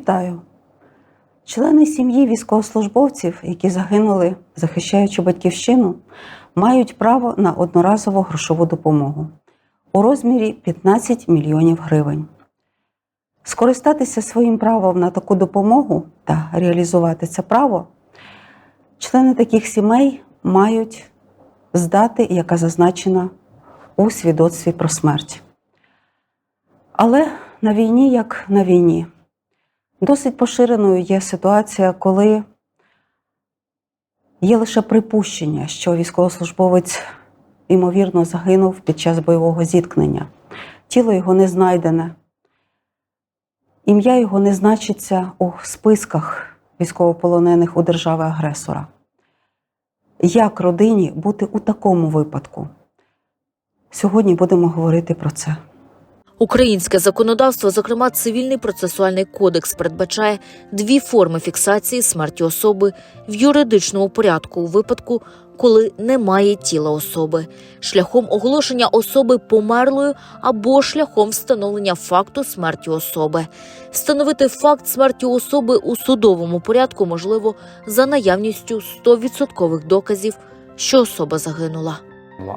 Вітаю! Члени сім'ї військовослужбовців, які загинули, захищаючи батьківщину, мають право на одноразову грошову допомогу у розмірі 15 мільйонів гривень. Скористатися своїм правом на таку допомогу та реалізувати це право члени таких сімей мають з дати, яка зазначена у свідоцтві про смерть. Але на війні, як на війні, досить поширеною є ситуація, коли є лише припущення, що військовослужбовець ймовірно загинув під час бойового зіткнення. Тіло його не знайдене, ім'я його не значиться у списках військовополонених у держави-агресора. Як родині бути у такому випадку? Сьогодні будемо говорити про це. Українське законодавство, зокрема цивільний процесуальний кодекс, передбачає дві форми фіксації смерті особи в юридичному порядку у випадку, коли немає тіла особи, шляхом оголошення особи померлою або шляхом встановлення факту смерті особи. Встановити факт смерті особи у судовому порядку можливо за наявністю 100% доказів, що особа загинула.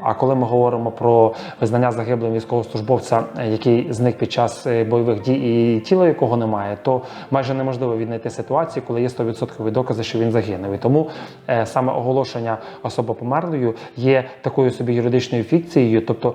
А коли ми говоримо про визнання загиблим військовослужбовця, який зник під час е, бойових дій і тіла якого немає, то майже неможливо віднайти ситуацію, коли є 100% докази, що він загинув. І тому е, саме оголошення особи померлою є такою собі юридичною фікцією, тобто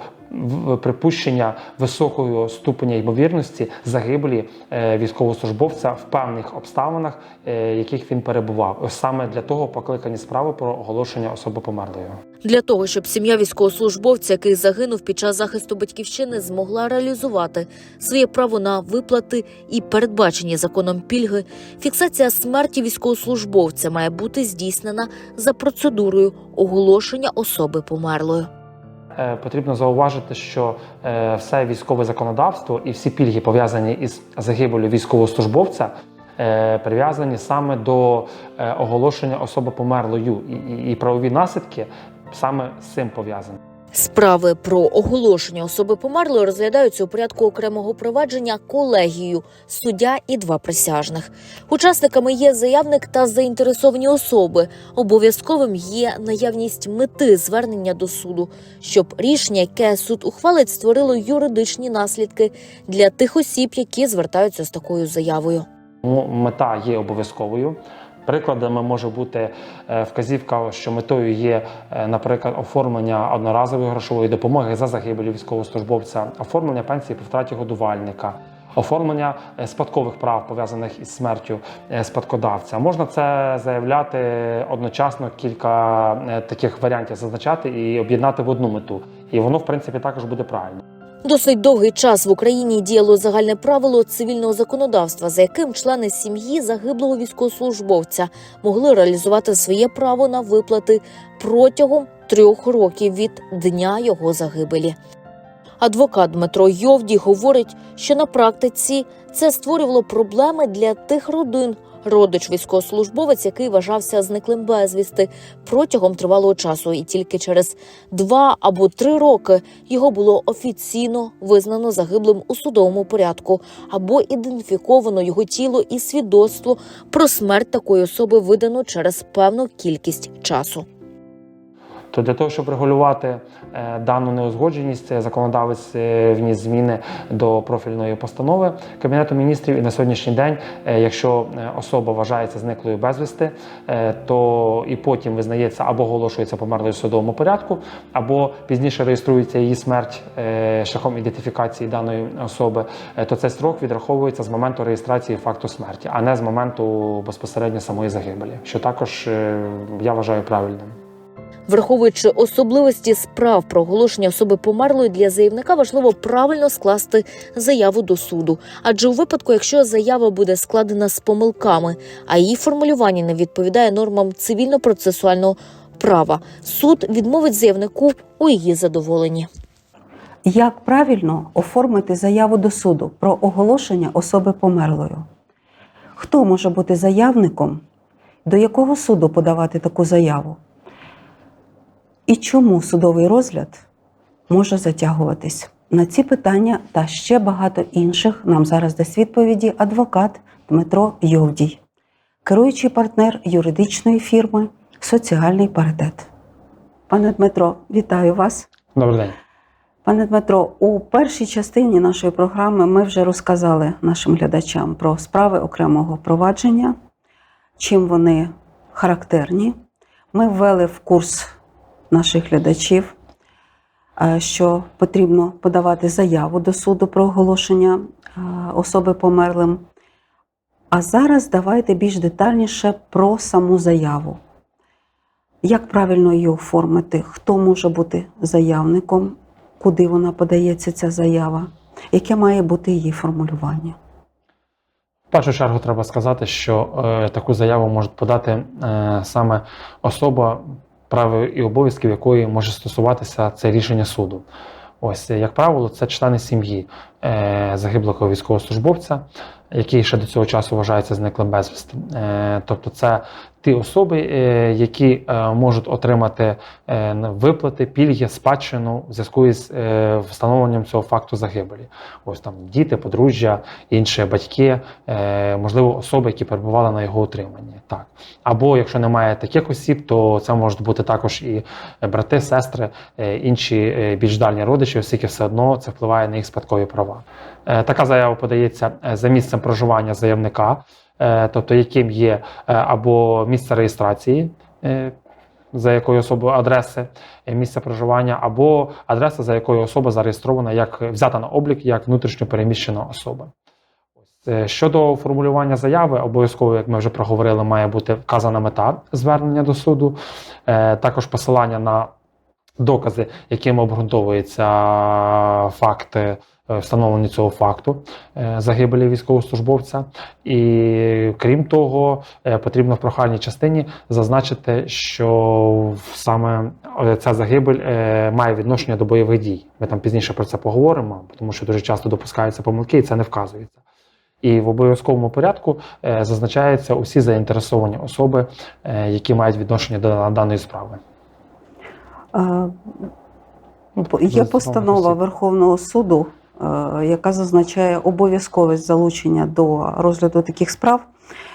припущення високого ступеня ймовірності загибелі е, військовослужбовця в певних обставинах, е, яких він перебував. Саме для того покликані справи про оголошення особи померлою. Для того щоб сім'я військовослужбовця, який загинув під час захисту батьківщини, змогла реалізувати своє право на виплати і передбачені законом пільги, фіксація смерті військовослужбовця має бути здійснена за процедурою оголошення особи померлою. Е, Потрібно зауважити, що е, все військове законодавство і всі пільги пов'язані із загибелю військовослужбовця. е, Прив'язані саме до оголошення особи померлою, і правові наслідки саме з цим пов'язані. Справи про оголошення особи померлої розглядаються у порядку окремого провадження колегією, суддя і два присяжних. Учасниками є заявник та заінтересовані особи. Обов'язковим є наявність мети звернення до суду, щоб рішення, яке суд ухвалить, створило юридичні наслідки для тих осіб, які звертаються з такою заявою. Тому мета є обов'язковою. Прикладами може бути е, вказівка, що метою є, е, наприклад, оформлення одноразової грошової допомоги за загибелі військовослужбовця, оформлення пенсії по втраті годувальника, оформлення е, спадкових прав пов'язаних із смертю спадкодавця. Можна це заявляти одночасно кілька таких варіантів зазначати і об'єднати в одну мету. І воно, в принципі, також буде правильно. Досить довгий час в Україні діяло загальне правило цивільного законодавства, за яким члени сім'ї загиблого військовослужбовця могли реалізувати своє право на виплати протягом трьох років від дня його загибелі. Адвокат Дмитро Йовді говорить, що на практиці це створювало проблеми для тих родин. Родич військовослужбовець, який вважався зниклим безвісти протягом тривалого часу, і тільки через два або три роки його було офіційно визнано загиблим у судовому порядку або ідентифіковано його тіло і свідоцтво про смерть такої особи видано через певну кількість часу. То для того, щоб регулювати е, дану неузгодженість, законодавець е, вніс зміни до профільної постанови Кабінету міністрів. І на сьогоднішній день, е, якщо особа вважається зниклою безвісти, то і потім визнається або оголошується померлою в судовому порядку, або пізніше реєструється її смерть шляхом ідентифікації даної особи, то цей строк відраховується з моменту реєстрації факту смерті, а не з моменту безпосередньо самої загибелі, що також я вважаю правильним. Враховуючи особливості справ про оголошення особи померлої для заявника, важливо правильно скласти заяву до суду. Адже у випадку, якщо заява буде складена з помилками, а її формулювання не відповідає нормам цивільно-процесуального права, суд відмовить заявнику у її задоволенні. Як правильно оформити заяву до суду про оголошення особи померлою? Хто може бути заявником? До якого суду подавати таку заяву? І чому судовий розгляд може затягуватись? На ці питання та ще багато інших нам зараз дасть відповіді адвокат Дмитро Йовдій, керуючий партнер юридичної фірми Соціальний паритет. Пане Дмитро, вітаю вас. Добрий день. Пане Дмитро, у першій частині нашої програми ми вже розказали нашим глядачам про справи окремого провадження, чим вони характерні. Ми ввели в курс наших глядачів, е, що потрібно подавати заяву до суду про оголошення е, особи померлим. А зараз давайте більш детальніше про саму заяву. Як правильно її оформити? Хто може бути заявником? Куди вона подається, ця заява? Яке має бути її формулювання? В першу чергу треба сказати, що е, таку заяву може подати е, саме особа, право і обов'язків якої може стосуватися це рішення суду. Ось, як правило, це члени сім'ї е, загиблого військовослужбовця, який ще до цього часу вважається зниклим безвісти. Е, тобто, це ті особи, е, які е, можуть отримати е, виплати, пільги, спадщину в зв'язку із встановленням цього факту загибелі. Ось там діти, подружжя, інші батьки, можливо, особи, які перебували на його утриманні. Так. Або якщо немає таких осіб, то це можуть бути також і брати, сестри, інші більш дальні родичі, оскільки все одно це впливає на їх спадкові права. Така заява подається за місцем проживання заявника, тобто яким є е, або місце реєстрації. е, За якою особою адреси е, місця проживання, або адреса, за якою особа зареєстрована як взята на облік як внутрішньо переміщена особа. Е, Щодо формулювання заяви, обов'язково, як ми вже проговорили, має бути вказана мета звернення до суду, е, також посилання на докази, якими обґрунтовується факти е, встановлення цього факту е, загибелі військовослужбовця. І крім того, е, потрібно в прохальній частині зазначити, що саме ця загибель має відношення до бойових дій. Ми там пізніше про це поговоримо, тому що дуже часто допускаються помилки, і це не вказується. І в обов'язковому порядку зазначаються усі заінтересовані особи, які мають відношення до даної справи. Ну, по- Є постанова. Верховного суду, е, яка зазначає обов'язковість залучення до розгляду таких справ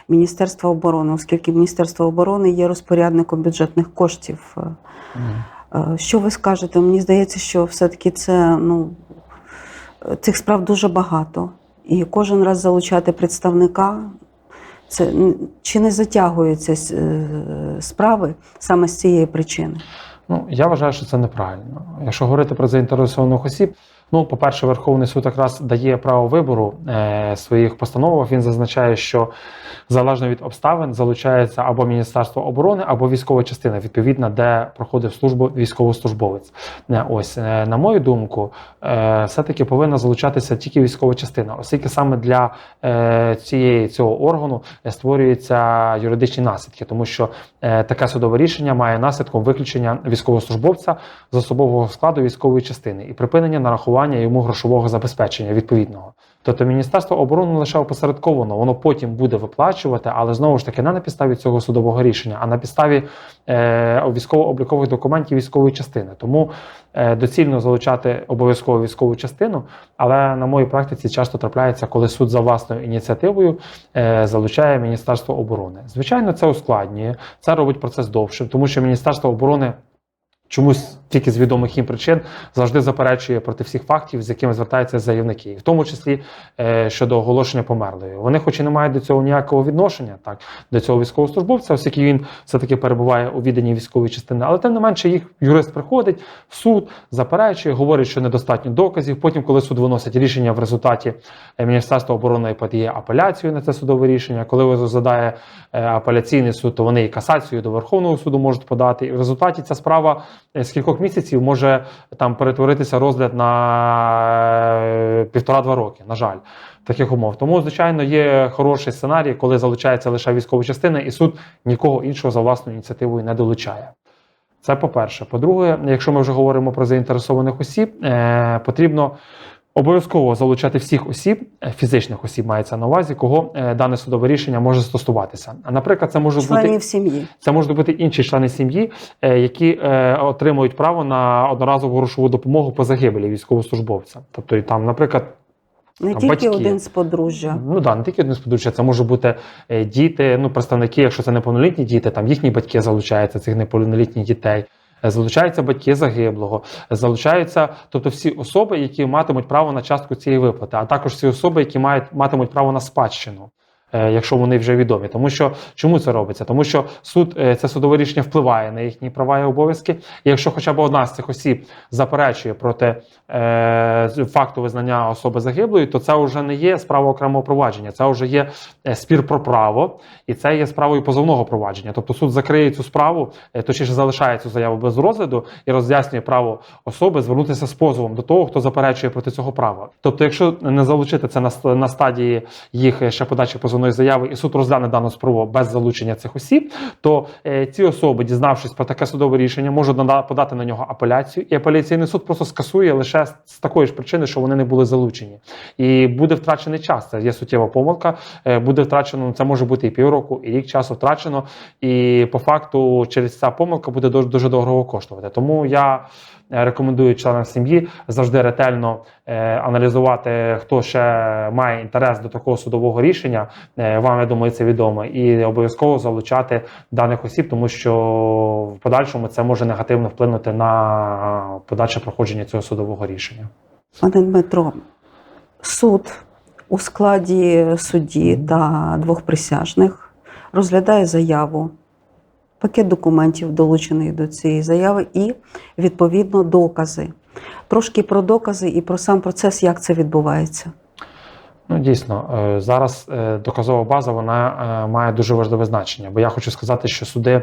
Міністерства оборони, оскільки Міністерство оборони є розпорядником бюджетних коштів. Е, Е, Що ви скажете? Мені здається, що все-таки це ну, цих справ дуже багато. І кожен раз залучати представника. Це чи не затягуються справи саме з цієї причини? Ну, я вважаю, що це неправильно. Якщо говорити про заінтересованих осіб, ну, по-перше, Верховний суд якраз дає право вибору е, своїх постановах. Він зазначає, що залежно від обставин залучається або Міністерство оборони, або військова частина, відповідно, де проходив службу військовослужбовець. Е, Ось, е, на мою думку, е, все-таки повинна залучатися тільки військова частина, оскільки саме для е, цієї цього органу е, створюються юридичні наслідки, тому що е, таке судове рішення має наслідком виключення військовослужбовця з особового складу військової частини і припинення нарахування йому грошового забезпечення відповідного. Тобто Міністерство оборони лише опосередковано, воно потім буде виплачувати, але знову ж таки не на підставі цього судового рішення, а на підставі е, військово-облікових документів військової частини. Тому е, доцільно залучати обов'язково військову частину, але на моїй практиці часто трапляється, коли суд за власною ініціативою е, залучає Міністерство оборони. Звичайно, це ускладнює, це робить процес довшим, тому що Міністерство оборони. Чомусь тільки з відомих їм причин завжди заперечує проти всіх фактів, з якими звертаються заявники, в тому числі е, щодо оголошення померлої. Вони, хоч і не мають до цього ніякого відношення, так до цього військовослужбовця, оскільки він все таки перебуває у відданій військової частини, але тим не менше їх юрист приходить в суд, заперечує, говорить, що недостатньо доказів. Потім, коли суд виносить рішення в результаті е, Міністерство оборони подає апеляцію на це судове рішення. Коли розглядає е, апеляційний суд, то вони і касацію до Верховного суду можуть подати. І в результаті ця справа е, з кількох місяців може там перетворитися розгляд на е, півтора-два роки. На жаль, таких умов. Тому, звичайно, є хороший сценарій, коли залучається лише військова частина, і суд нікого іншого за власною ініціативою не долучає. Це по-перше. По-друге, якщо ми вже говоримо про заінтересованих осіб, е, потрібно обов'язково залучати всіх осіб, е, фізичних осіб мається на увазі, кого е, дане судове рішення може стосуватися. А наприклад, це можуть бути Членів сім'ї. це можуть бути інші члени сім'ї, е, які отримують право на одноразову грошову допомогу по загибелі військовослужбовця. Тобто, і там, наприклад, Не Там тільки батьки. один з подружжя. Ну да, не тільки один з подружжя, це може бути діти, ну представники, якщо це неповнолітні діти, там їхні батьки залучаються цих неповнолітніх дітей. Е, Залучаються батьки загиблого, залучаються, тобто всі особи, які матимуть право на частку цієї виплати, а також всі особи, які мають матимуть право на спадщину. Е, Якщо вони вже відомі, тому що чому це робиться? Тому що суд е, це судове рішення впливає на їхні права і обов'язки. І якщо хоча б одна з цих осіб заперечує проти е, факту визнання особи загиблої, то це вже не є справа окремого провадження, це вже є спір про право, і це є справою позовного провадження. Тобто суд закриє цю справу, точніше залишає цю заяву без розгляду і роз'яснює право особи звернутися з позовом до того, хто заперечує проти цього права. Тобто, якщо не залучити це на, стадії їх ще подачі позовної заяви, і суд розгляне дану справу без залучення цих осіб, то е, ці особи, дізнавшись про таке судове рішення, можуть нада- подати на нього апеляцію, і апеляційний суд просто скасує лише з- такої ж причини, що вони не були залучені, і буде втрачений час. Це є суттєва помилка. е, Буде втрачено. Це може бути і півроку, і рік часу втрачено. І по факту через ця помилка буде дуже, дуже дорого коштувати. Тому я рекомендую членам сім'ї завжди ретельно е, аналізувати, хто ще має інтерес до такого судового рішення. Е, Вам я думаю, це відомо, і обов'язково залучати даних осіб, тому що в подальшому це може негативно вплинути на подальше проходження цього судового рішення. Пане Дмитро, суд у складі судді та двох присяжних розглядає заяву, пакет документів долучений до цієї заяви і відповідно докази. Трошки про докази і про сам процес, як це відбувається. Ну, дійсно, е, зараз е, доказова база вона е, має дуже важливе значення. Бо я хочу сказати, що суди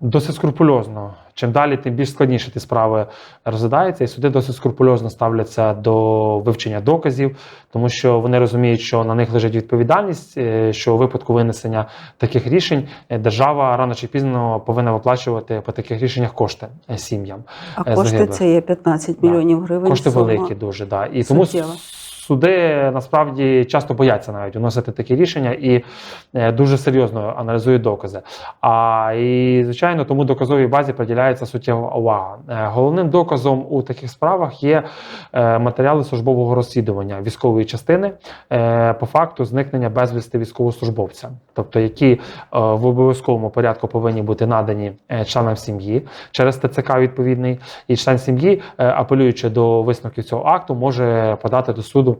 досить скрупульозно. Чим далі, тим більш складніше ті справи розглядаються, і суди досить скрупульозно ставляться до вивчення доказів, тому що вони розуміють, що на них лежить відповідальність, е, що у випадку винесення таких рішень е, держава рано чи пізно повинна виплачувати по таких рішеннях кошти е, сім'ям. А кошти загиблих. це є 15 Да. мільйонів гривень. Кошти великі дуже, да. І тому суттєва. Суди насправді часто бояться навіть вносити такі рішення і е, дуже серйозно аналізують докази. А і звичайно, тому доказовій базі приділяється суттєва увага. Е, Головним доказом у таких справах є е, матеріали службового розслідування військової частини по факту зникнення безвісти військовослужбовця, тобто які в обов'язковому порядку повинні бути надані членам сім'ї через ТЦК відповідний, і член сім'ї, апелюючи до висновків цього акту, може подати до суду.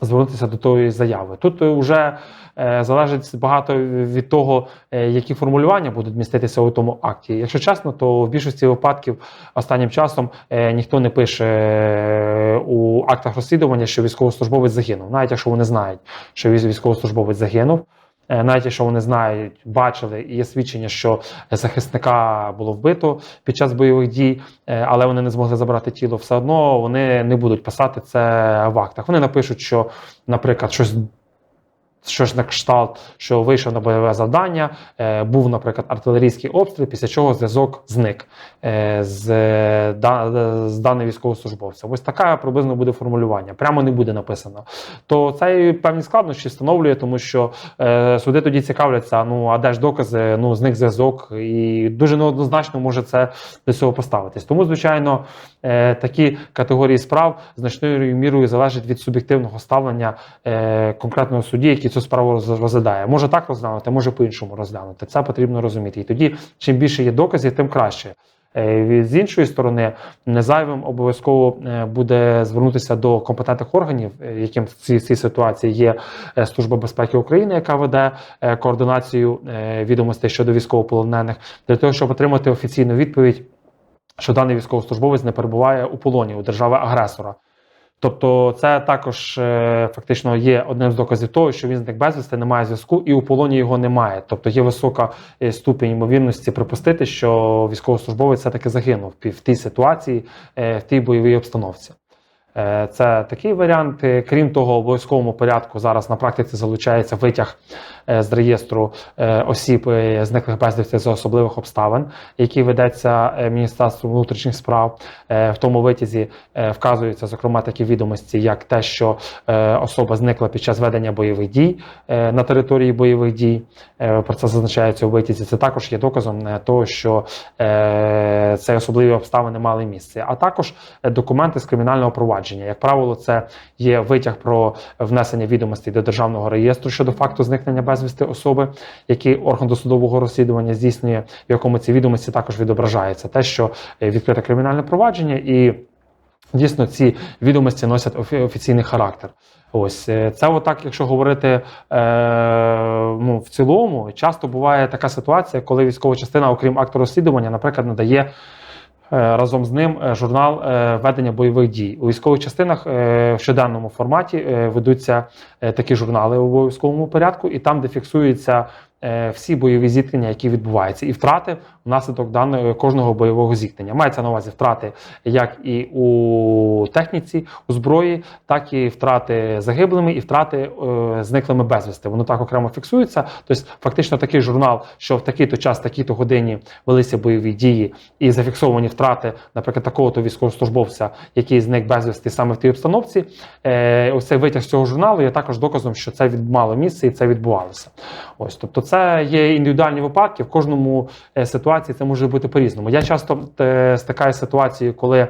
Звернутися до тої заяви. Тут вже е, залежить багато від того, е, які формулювання будуть міститися у тому акті. Якщо чесно, то в більшості випадків останнім часом е, ніхто не пише е, у актах розслідування, що військовослужбовець загинув, навіть якщо вони знають, що військ- військовослужбовець загинув. Е, Навіть якщо вони знають, бачили і є свідчення, що захисника було вбито під час бойових дій, е, але вони не змогли забрати тіло, все одно вони не будуть писати це в актах. Вони напишуть, що, наприклад, щось. Щось на кшталт, що вийшов на бойове завдання, е, був, наприклад, артилерійський обстріл, після чого зв'язок зник е, з, з даним військовослужбовцем. Ось таке приблизно буде формулювання. Прямо не буде написано. То це певні складнощі встановлює, тому що е, суди тоді цікавляться: ну а де ж докази? Ну зник зв'язок, і дуже неоднозначно може це до цього поставитись. Тому, звичайно, такі категорії справ значною мірою залежать від суб'єктивного ставлення е, конкретного судді, який цю справу роз- розглядає. Може так розглянути, може по-іншому розглянути. Це потрібно розуміти. І тоді, чим більше є доказів, тим краще. Е, З іншої сторони, незайвим обов'язково е, буде звернутися до компетентних органів, е, яким в цій, цій ситуації є е, Служба безпеки України, яка веде е, координацію е, відомостей щодо військовополонених, для того, щоб отримати офіційну відповідь, що даний військовослужбовець не перебуває у полоні у держави-агресора. Тобто, це також е, фактично є одним з доказів того, що він зник безвісти, немає зв'язку, і у полоні його немає. Тобто є висока е, ступінь ймовірності припустити, що військовослужбовець все таки загинув в тій ситуації, е, в тій бойовій обстановці. Е, Це такий варіант. Крім того, в обов'язковому порядку зараз на практиці залучається витяг е, з реєстру е, осіб, зниклих безвісти за особливих обставин, який ведеться Міністерством внутрішніх справ. В тому витязі вказуються зокрема такі відомості, як те, що особа зникла під час ведення бойових дій на території бойових дій. Про це зазначається у витязі. Це також є доказом того, що ці особливі обставини мали місце, а також документи з кримінального провадження. Провадження. Як правило, це є витяг про внесення відомостей до державного реєстру щодо факту зникнення безвісти особи, який орган досудового розслідування здійснює, в якому ці відомості також відображаються. Те, що е, відкрите кримінальне провадження, і дійсно ці відомості носять офі- офіційний характер. Ось е, це отак, якщо говорити е, ну, в цілому, часто буває така ситуація, коли військова частина, окрім акту розслідування, наприклад, надає. Е, Разом з ним е, журнал е, ведення бойових дій у військових частинах в щоденному форматі ведуться такі журнали у обов'язковому порядку, і там, де фіксуються всі бойові зіткнення, які відбуваються, і втрати внаслідок даного кожного бойового зіткнення. Мається на увазі втрати як і у техніці, у зброї, так і втрати загиблими, і втрати е, зниклими безвісти. Воно так окремо фіксується. Тобто, фактично, такий журнал, що в такий-то час, в такій-то годині велися бойові дії і зафіксовані втрати, наприклад, такого-то військовослужбовця, який зник безвісти саме в тій обстановці. Е, ось цей витяг з цього журналу є також доказом, що це мало місце і це відбувалося. Ось, тобто, це є індивідуальні випадки. В кожному е, ситуації це може бути по-різному. Я часто е, стикаюся з ситуацією, коли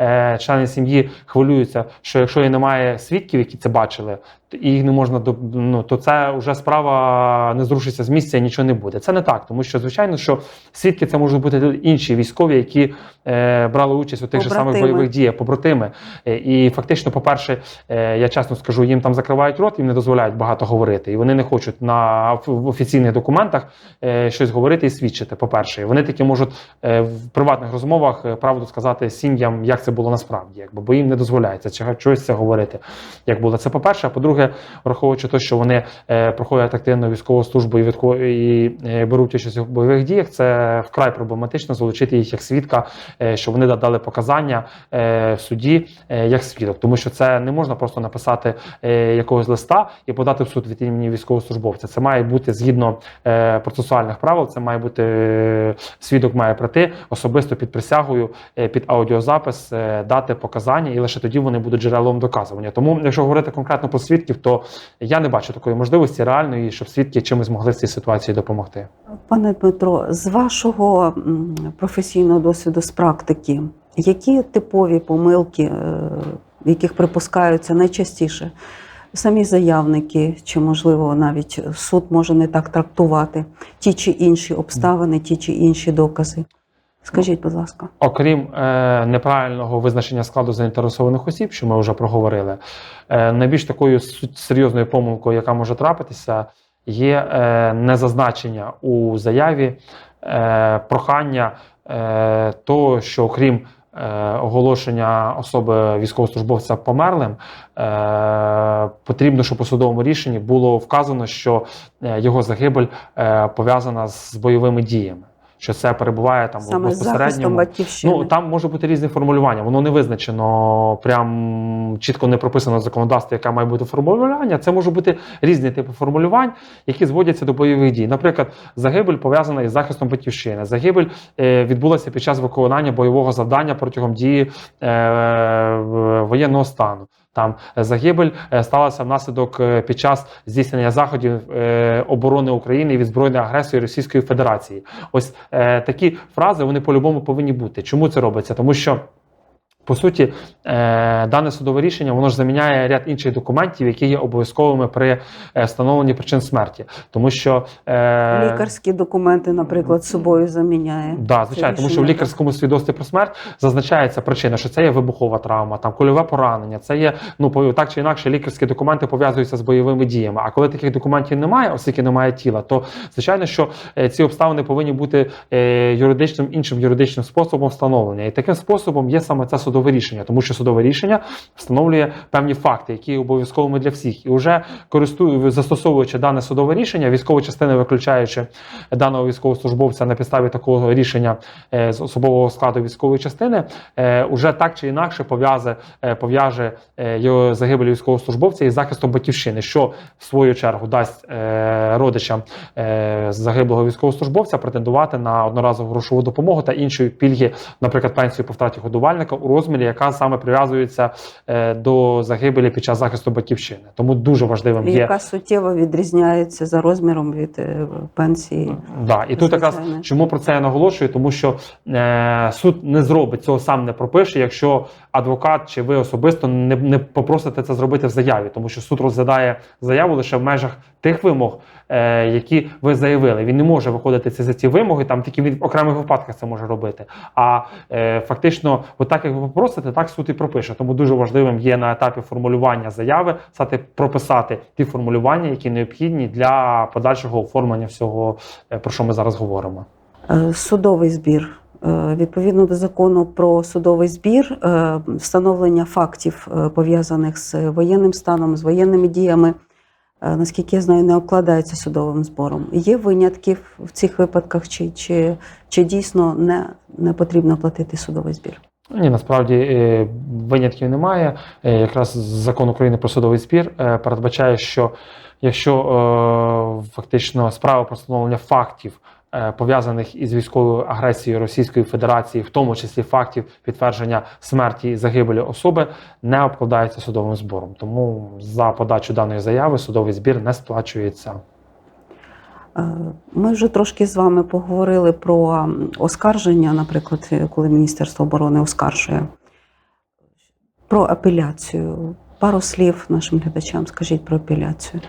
е, члени сім'ї хвилюються, що якщо і немає свідків, які це бачили, і їх не можна ну, то це вже справа не зрушиться з місця і нічого не буде. Це не так, тому що звичайно, що свідки це можуть бути інші військові, які е, брали участь у тих же самих бойових діях, побратими. Е, і фактично, по-перше, е, я чесно скажу, їм там закривають рот, їм не дозволяють багато говорити, і вони не хочуть на в- офіційних документах е, щось говорити і свідчити. По-перше, вони таки можуть е, в приватних розмовах е, правду сказати сім'ям, як це було насправді, якби бо їм не дозволяється чи- чогось це говорити. Як було це по-перше, а по-друге, враховуючи те, що вони е, проходять активну військову службу і, відко- і е, беруть участь у бойових діях, це вкрай проблематично залучити їх як свідка, е, щоб вони дали показання в суді як свідок, тому що це не можна просто написати якогось листа і подати в суд від імені військовослужбовця. Це має бути згідно процесуальних правил. Це має бути свідок має прийти особисто під присягою, під аудіозапис, дати показання, і лише тоді вони будуть джерелом доказування. Тому, якщо говорити конкретно про свідків, то я не бачу такої можливості реальної, щоб свідки чимось могли в цій ситуації допомогти. Пане Дмитро, з вашого професійного досвіду з практики, які типові помилки, е, яких припускаються найчастіше самі заявники, чи можливо навіть суд може не так трактувати ті чи інші обставини, ті чи інші докази? Скажіть, будь ласка. Окрім е, неправильного визначення складу заінтересованих осіб, що ми вже проговорили, е, найбільш такою серйозною помилкою, яка може трапитися, є е, незазначення у заяві е, прохання е, того, що окрім е, оголошення особи військовослужбовця померлим, е, потрібно, щоб у судовому рішенні було вказано, що е, його загибель е, пов'язана з бойовими діями. Що це перебуває там Саме з безпосередньому. Ну там може бути різні формулювання. Воно не визначено, прям чітко не прописано в законодавстві, яке має бути формулювання. Це можуть бути різні типи формулювань, які зводяться до бойових дій. Наприклад, загибель пов'язана із захистом батьківщини. Загибель е, відбулася під час виконання бойового завдання протягом дії е, воєнного стану. Там е, загибель е, сталася внаслідок е, під час здійснення заходів оборони України від збройної агресії Російської Федерації. Ось такі фрази вони по-любому повинні бути. Чому це робиться? Тому що. По суті, е, дане судове рішення воно ж заміняє ряд інших документів, які є обов'язковими при е, встановленні причин смерті, тому що е, Лікарські документи, наприклад, собою заміняє. Да, звичайно, тому що в лікарському свідоцтві про смерть зазначається причина, що це є вибухова травма, там кульове поранення, це є ну так чи інакше лікарські документи пов'язуються з бойовими діями. А коли таких документів немає, оскільки немає тіла, то звичайно, що ці обставини повинні бути юридичним іншим юридичним способом встановлення. І таким способом є саме це судове рішення, тому що судове рішення встановлює певні факти, які обов'язковими для всіх. І вже користую, застосовуючи дане судове рішення, військові частини, виключаючи даного військовослужбовця на підставі такого рішення е, з особового складу військової частини, е, уже так чи інакше пов'яже е, пов'яже е, його загибель військовослужбовця із захистом батьківщини, що в свою чергу дасть родичам загиблого військовослужбовця претендувати на одноразову грошову допомогу та інші пільги, наприклад, пенсію по втраті годувальника у розмірі розмірі, яка саме прив'язується е, до загибелі під час захисту батьківщини. Тому дуже важливим є яка суттєво відрізняється за розміром від е, пенсії. Да, і тут якраз чому про це я наголошую, тому що е, суд не зробить цього сам не пропише, якщо адвокат чи ви особисто не, не попросите це зробити в заяві, тому що суд розглядає заяву лише в межах тих вимог, які ви заявили. Він не може виходити ці за ці вимоги, там тільки в окремих випадках це може робити. А е, фактично, от так як ви попросите, так суд і пропише. Тому дуже важливим є на етапі формулювання заяви стати прописати ті формулювання, які необхідні для подальшого оформлення всього, е, про що ми зараз говоримо. Е, Судовий збір. Е, Відповідно до закону про судовий збір, е, встановлення фактів, е, пов'язаних з воєнним станом, з воєнними діями, е, наскільки я знаю, не обкладаються судовим збором. Є винятки в цих випадках, чи, чи, чи дійсно не, не потрібно платити судовий збір? Ні, насправді е, винятків немає. Е, Якраз закон України про судовий е, передбачає, що якщо е, фактично справа про фактів. Е, Пов'язаних із військовою агресією Російської Федерації, в тому числі фактів підтвердження смерті і загибелі особи, не обкладається судовим збором. Тому за подачу даної заяви судовий збір не сплачується. Е, Ми вже трошки з вами поговорили про оскарження, наприклад, коли Міністерство оборони оскаржує про апеляцію. Пару слів нашим глядачам скажіть про апеляцію.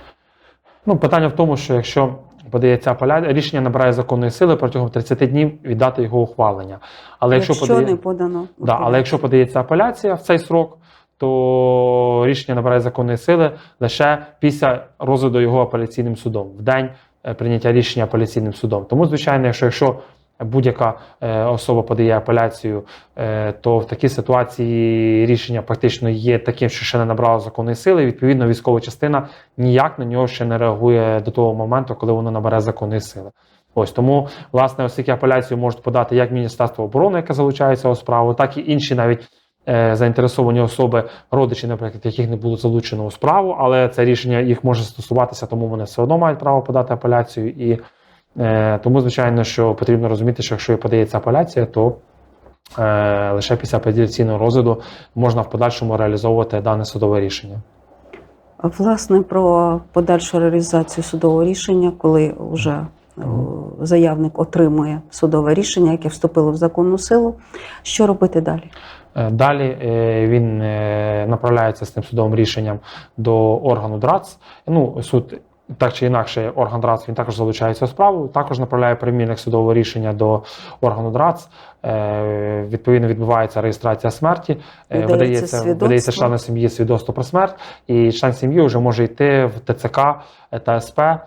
Ну, питання в тому, що якщо подається апеля... рішення набирає законної сили протягом 30 днів від дати його ухвалення. Але якщо, Якщо подає... не подано, да, але якщо подається апеляція в цей срок, то рішення набирає законної сили лише після розгляду його апеляційним судом, в день е, прийняття рішення апеляційним судом. Тому, звичайно, якщо, якщо будь-яка е, особа подає апеляцію, е, то в такій ситуації рішення фактично є таким, що ще не набрало законної сили. Відповідно, військова частина ніяк на нього ще не реагує до того моменту, коли воно набере законної сили. Ось тому, власне, оскільки апеляцію можуть подати як Міністерство оборони, яке залучається у справу, так і інші навіть е, заінтересовані особи, родичі, наприклад, яких не було залучено у справу, але це рішення їх може стосуватися, тому вони все одно мають право подати апеляцію. І тому, звичайно, що потрібно розуміти, що якщо подається апеляція, то е, лише після апеляційного розгляду можна в подальшому реалізовувати дане судове рішення. Власне, про подальшу реалізацію судового рішення, коли вже заявник отримує судове рішення, яке вступило в законну силу, що робити далі? Е, Далі е, він е, направляється з тим судовим рішенням до органу ДРАЦ. Ну, суд так чи інакше, орган ДРАЦ він також залучається у справу, також направляє примірник судового рішення до органу ДРАЦ. Е, Відповідно, відбувається реєстрація смерті, е, Видається видається, видається члену сім'ї свідоцтво про смерть, і член сім'ї вже може йти в ТЦК та СП е,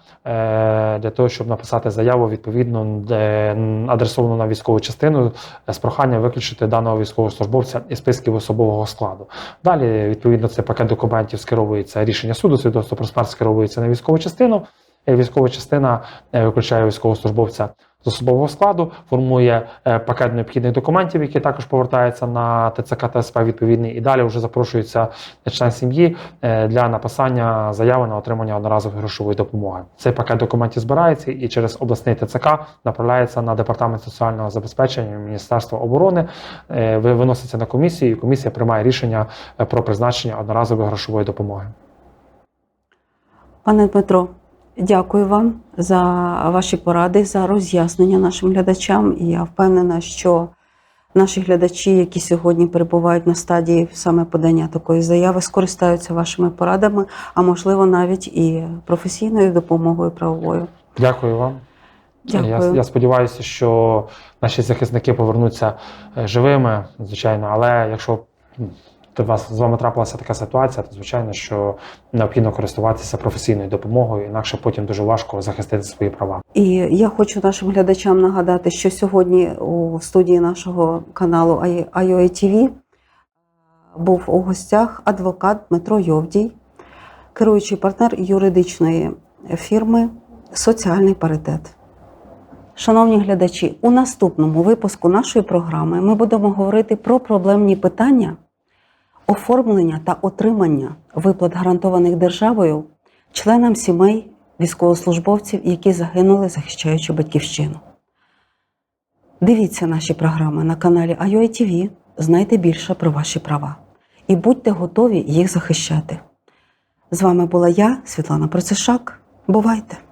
для того, щоб написати заяву відповідно адресовану на військову частину з проханням виключити даного військовослужбовця із списків особового складу. Далі, відповідно, цей пакет документів скеровується рішення суду, свідоцтво про смерть скеровується на військову частину. Військова частина е, виключає військовослужбовця з особового складу, формує е, пакет необхідних документів, які також повертаються на ТЦК та СП відповідний, і далі вже запрошується член сім'ї е, для написання заяви на отримання одноразової грошової допомоги. Цей пакет документів збирається і через обласний ТЦК направляється на департамент соціального забезпечення Міністерства оборони, е, виноситься на комісію, і комісія приймає рішення е, про призначення одноразової грошової допомоги. Пане Дмитро, дякую вам за ваші поради, за роз'яснення нашим глядачам. І я впевнена, що наші глядачі, які сьогодні перебувають на стадії саме подання такої заяви, скористаються вашими порадами, а можливо навіть і професійною допомогою правовою. Дякую вам. Дякую. Я, я сподіваюся, що наші захисники повернуться е, живими, звичайно. Але якщо до вас з вами трапилася така ситуація, то звичайно, що необхідно користуватися професійною допомогою, інакше потім дуже важко захистити свої права. І я хочу нашим глядачам нагадати, що сьогодні у студії нашого каналу IOA TV був у гостях адвокат Дмитро Йовдій, керуючий партнер юридичної фірми Соціальний паритет. Шановні глядачі, у наступному випуску нашої програми ми будемо говорити про проблемні питання оформлення та отримання виплат гарантованих державою членам сімей військовослужбовців, які загинули, захищаючи батьківщину. Дивіться наші програми на каналі IOI TV знайте більше про ваші права і будьте готові їх захищати. З вами була я, Світлана Процешак. Бувайте!